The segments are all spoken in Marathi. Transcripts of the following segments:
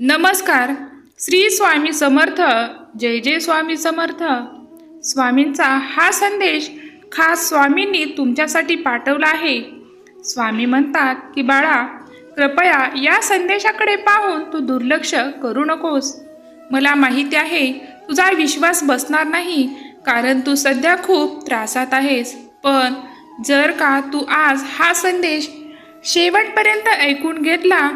नमस्कार. श्री स्वामी समर्थ. जय जय स्वामी समर्थ. स्वामींचा हा संदेश खास स्वामींनी तुमच्यासाठी पाठवला आहे. स्वामी म्हणतात की बाळा कृपया या संदेशाकडे पाहून तू दुर्लक्ष करू नकोस. मला माहिती आहे तुझा विश्वास बसणार नाही कारण तू सध्या खूप त्रासात आहेस. पण जर का तू आज हा संदेश शेवटपर्यंत ऐकून घेतला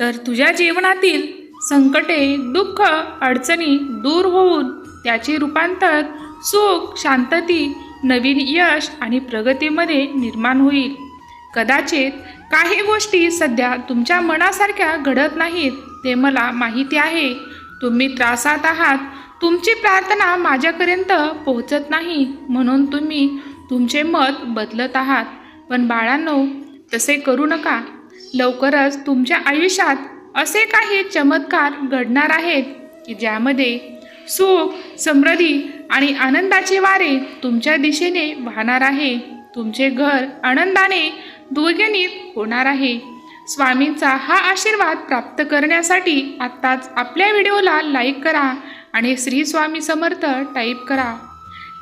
तर तुझ्या जीवनातील संकटे दुःख अडचणी दूर होऊन त्याचे रूपांतर सुख शांतती नवीन यश आणि प्रगतीमध्ये निर्माण होईल. कदाचित काही गोष्टी सध्या तुमच्या मनासारख्या घडत नाहीत ते मला माहिती आहे. तुम्ही त्रासात आहात तुमची प्रार्थना माझ्यापर्यंत पोहोचत नाही म्हणून तुम्ही तुमचे मत बदलत आहात. पण बाळांनो तसे करू नका. लवकरच तुमच्या आयुष्यात असे काही चमत्कार घडणार आहेत की ज्यामध्ये सुख समृद्धी आणि आनंदाचे वारे तुमच्या दिशेने वाहणार आहे. तुमचे घर आनंदाने दुर्गणित होणार आहे. स्वामींचा हा आशीर्वाद प्राप्त करण्यासाठी आत्ताच आपल्या व्हिडिओला लाईक करा आणि श्री स्वामी समर्थ टाईप करा.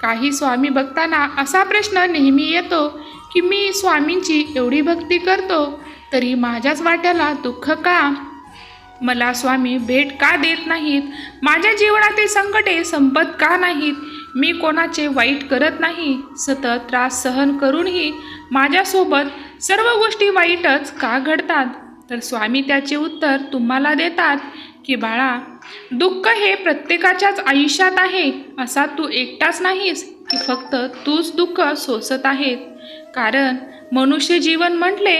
काही स्वामी बघताना असा प्रश्न नेहमी येतो की मी स्वामींची एवढी भक्ती करतो तरी माझ्याच वाट्याला दुःख का? मला स्वामी भेट का देत नाहीत? माझ्या जीवनातील संकटे संपत का नाहीत? मी कोणाचे वाईट करत नाही सतत त्रास सहन करूनही माझ्यासोबत सर्व गोष्टी वाईटच का घडतात? तर स्वामी त्याचे उत्तर तुम्हाला देतात की बाळा दुःख हे प्रत्येकाच्याच आयुष्यात आहे असा तू एकटाच नाहीस की फक्त तूच दुःख सोसत आहेत. कारण मनुष्य जीवन म्हटले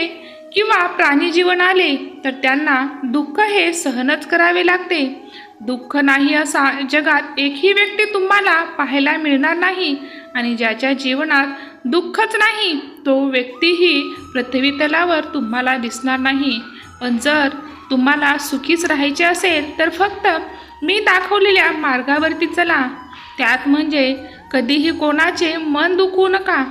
किंवा प्राणी जीवन आले तर त्यांना दुःख हे सहनच करावे लागते. दुःख नाही असा जगात एकही व्यक्ती तुम्हाला पाहायला मिळणार नाही आणि ज्याच्या जीवनात दुःखच नाही तो व्यक्तीही पृथ्वी तलावर तुम्हाला दिसणार नाही. पण जर तुम्हाला सुखीच राहायचे असेल तर फक्त मी दाखवलेल्या मार्गावरती चला. त्यात म्हणजे कधीही कोणाचे मन दुखवू नका.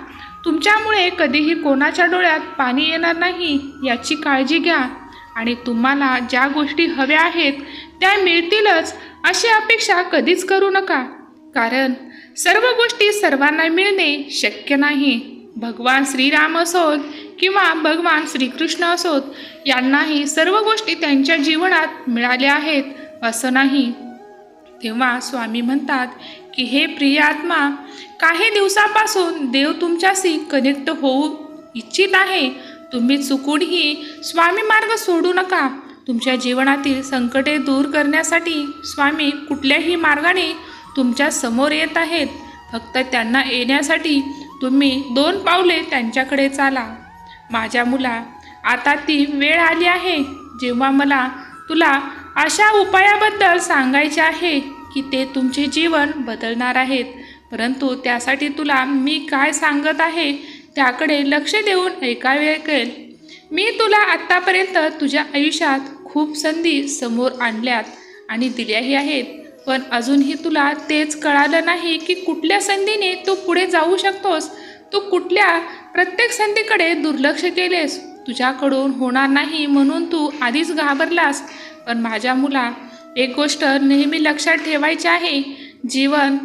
तुमच्यामुळे कधीही कोणाच्या डोळ्यात पाणी येणार नाही याची काळजी घ्या. आणि तुम्हाला ज्या गोष्टी हव्या आहेत त्या मिळतीलच अशी अपेक्षा कधीच करू नका. कारण सर्व गोष्टी सर्वांना मिळणे शक्य नाही. भगवान श्रीराम असोत किंवा भगवान श्रीकृष्ण असोत यांनाही सर्व गोष्टी त्यांच्या जीवनात मिळाल्या आहेत असं नाही. तेव्हा स्वामी म्हणतात की हे प्रिय आत्मा काही दिवसापासून देव तुमच्याशी कनेक्ट होऊ इच्छित आहे. तुम्ही चुकूनही स्वामी मार्ग सोडू नका. तुमच्या जीवनातील संकटे दूर करण्यासाठी स्वामी कुठल्याही मार्गाने तुमच्यासमोर येत आहेत. फक्त त्यांना येण्यासाठी तुम्ही दोन पावले त्यांच्याकडे चाला. माझ्या मुला आता ती वेळ आली आहे. जेव्हा मला तुला अशा उपायाबद्दल सांगायचे आहे की ते तुमचे जीवन बदलणार आहेत. परंतु त्यासाठी तुला मी काय सांगत आहे त्याकडे लक्ष देऊन ऐकावे ऐकेल मी तुला आत्तापर्यंत तुझ्या आयुष्यात खूप संधी समोर आणल्यात आणि दिल्याही आहेत. पण अजूनही तुला तेच कळालं नाही की कुठल्या संधीने तू पुढे जाऊ शकतोस. तू कुठल्या प्रत्येक संधीकडे दुर्लक्ष केलेस. तुझ्याकडून होणार नाही म्हणून तू आधीच घाबरलास. पण माझ्या मुला एक गोष्ट नेहमी लक्षात ठेवायची आहे. जीवन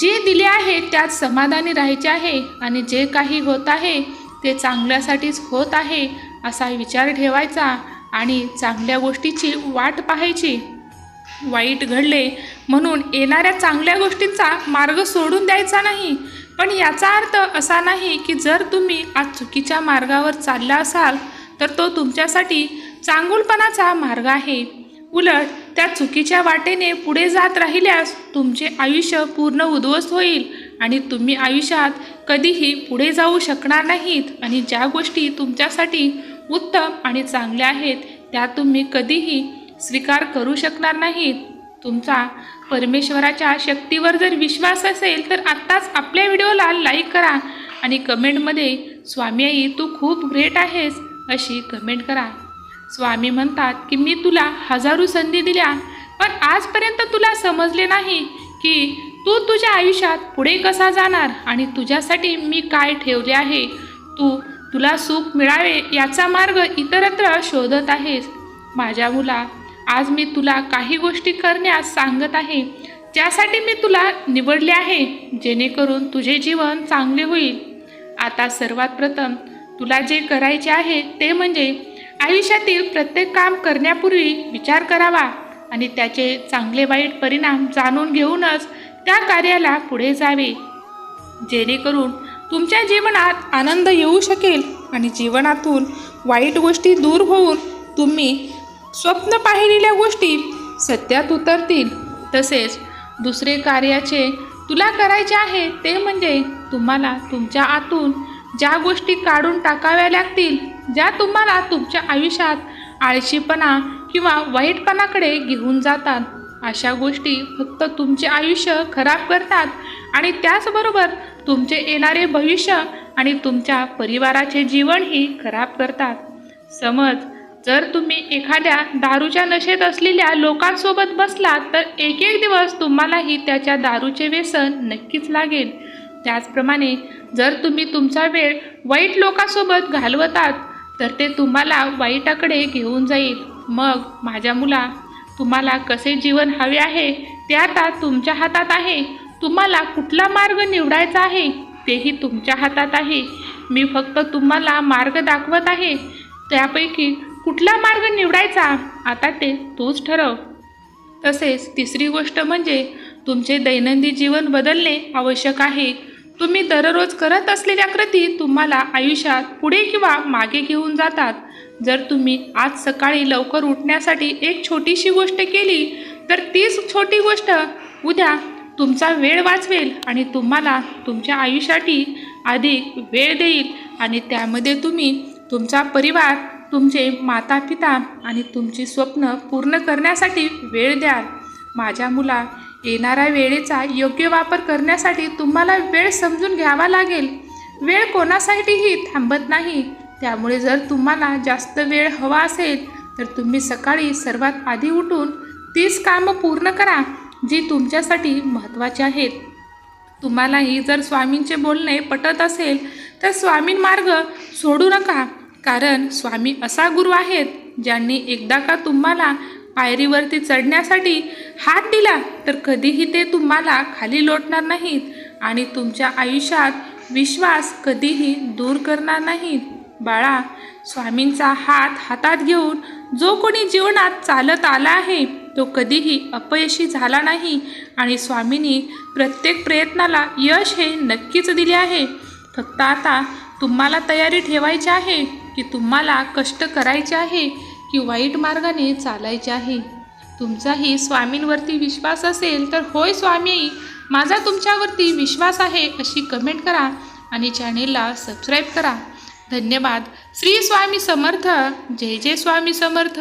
जे दिले आहे त्यात समाधानी राहायचे आहे आणि जे काही होत आहे ते चांगल्यासाठीच होत आहे असा विचार ठेवायचा आणि चांगल्या गोष्टीची वाट पाहायची. वाईट घडले म्हणून येणाऱ्या चांगल्या गोष्टींचा मार्ग सोडून द्यायचा नाही. पण याचा अर्थ असा नाही की जर तुम्ही आज चुकीच्या मार्गावर चालला असाल तर तो तुमच्यासाठी चांगुलपणाचा मार्ग आहे. उलट त्या चुकीच्या वाटेने पुढे जात राहिल्यास तुमचे आयुष्य पूर्ण उद्ध्वस्त होईल आणि तुम्ही आयुष्यात कधीही पुढे जाऊ शकणार नाहीत. आणि ज्या गोष्टी तुमच्यासाठी उत्तम आणि चांगल्या आहेत त्या तुम्ही कधीही स्वीकार करू शकणार नाहीत. तुमचा परमेश्वराच्या शक्तीवर जर विश्वास असेल तर आत्ताच आपल्या व्हिडिओला लाईक करा आणि कमेंटमध्ये स्वामी आई तू खूप ग्रेट आहेस अशी कमेंट करा. स्वामी म्हणतात की मी तुला हजारो संधी दिल्या पण आजपर्यंत तुला समजले नाही की तू तुझ्या आयुष्यात पुढे कसा जाणार आणि तुझ्यासाठी मी काय ठेवले आहे. तू तुला सुख मिळावे याचा मार्ग इतरत्र शोधत आहेस. माझ्या मुला आज मी तुला काही गोष्टी करण्यास सांगत आहे ज्यासाठी मी तुला निवडले आहे जेणेकरून तुझे जीवन चांगले होईल. आता सर्वात प्रथम तुला जे करायचे आहे ते म्हणजे आयुष्यातील प्रत्येक काम करण्यापूर्वी विचार करावा आणि त्याचे चांगले वाईट परिणाम जाणून घेऊनच त्या कार्याला पुढे जावे. जेणेकरून तुमच्या जीवनात आनंद येऊ शकेल आणि जीवनातून वाईट गोष्टी दूर होऊन तुम्ही स्वप्न पाहिलेल्या गोष्टी सत्यात उतरतील. तसेच दुसरे कार्याचे तुला करायचे आहे ते म्हणजे तुम्हाला तुमच्या आतून ज्या गोष्टी काढून टाकाव्या लागतील ज्या तुम्हाला तुमच्या आयुष्यात आळशीपणा किंवा वाईटपणाकडे घेऊन जातात अशा गोष्टी फक्त तुमचे आयुष्य खराब करतात आणि त्याचबरोबर तुमचे येणारे भविष्य आणि तुमच्या परिवाराचे जीवनही खराब करतात. समज जर तुम्ही एखाद्या दारूच्या नशेत असलेल्या लोकांसोबत बसलात तर एक एक दिवस तुम्हालाही त्याच्या दारूचे व्यसन नक्कीच लागेल. त्याचप्रमाणे जर तुम्ही तुमचा वेळ वाईट लोकांसोबत घालवतात तर ते तुम्हाला वाईटाकडे घेऊन जाईल. मग माझ्या मुला तुम्हाला कसे जीवन हवे आहे ते आता तुमच्या हातात आहे. तुम्हाला कुठला मार्ग निवडायचा आहे तेही तुमच्या हातात आहे. मी फक्त तुम्हाला मार्ग दाखवत आहे. त्यापैकी कुठला मार्ग निवडायचा आता ते तूच ठरव. तसेच तिसरी गोष्ट म्हणजे तुमचे दैनंदिन जीवन बदलणे आवश्यक आहे. तुम्ही दररोज करत असलेल्या कृती तुम्हाला आयुष्यात पुढे किंवा मागे घेऊन जातात. जर तुम्ही आज सकाळी लवकर उठण्यासाठी एक छोटीशी गोष्ट केली तर तीच छोटी गोष्ट उद्या तुमचा वेळ वाचवेल आणि तुम्हाला तुमच्या आयुष्यासाठी अधिक वेळ देईल आणि त्यामध्ये तुम्ही तुमचा परिवार तुमचे माता पिता आणि तुमची स्वप्न पूर्ण करण्यासाठी वेळ द्याल. माझ्या मुला येणाऱ्या वेळेचा योग्य वापर करण्यासाठी तुम्हाला वेळ समजून घ्यावा लागेल. वेळ कोणासाठीही थांबत नाही. त्यामुळे जर तुम्हाला जास्त वेळ हवा असेल तर तुम्ही सकाळी सर्वात आधी उठून तीच कामं पूर्ण करा जी तुमच्यासाठी महत्त्वाची आहेत. तुम्हालाही जर स्वामींचे बोलणे पटत असेल तर स्वामीं मार्ग सोडू नका कारण स्वामी असा गुरु आहेत ज्यांनी एकदा का तुम्हाला पायरीवरती चढण्यासाठी हात दिला तर कधीही ते तुम्हाला खाली लोटणार नाहीत आणि तुमच्या आयुष्यात विश्वास कधीही दूर करणार नाहीत. बाळा स्वामींचा हात हातात घेऊन जो कोणी जीवनात चालत आला आहे तो कधीही अपयशी झाला नाही आणि स्वामींनी प्रत्येक प्रयत्नाला यश हे नक्कीच दिले आहे. फक्त आता तुम्हाला तयारी ठेवायची आहे की तुम्हाला कष्ट करायचे आहे की वाईट मार्गाने चालायचे आहे. तुमचाही स्वामींवरती विश्वास असेल तर होय स्वामी माझा तुमच्यावरती विश्वास आहे अशी कमेंट करा आणि चॅनेलला सबस्क्राईब करा. धन्यवाद. श्री स्वामी समर्थ. जय जय स्वामी समर्थ.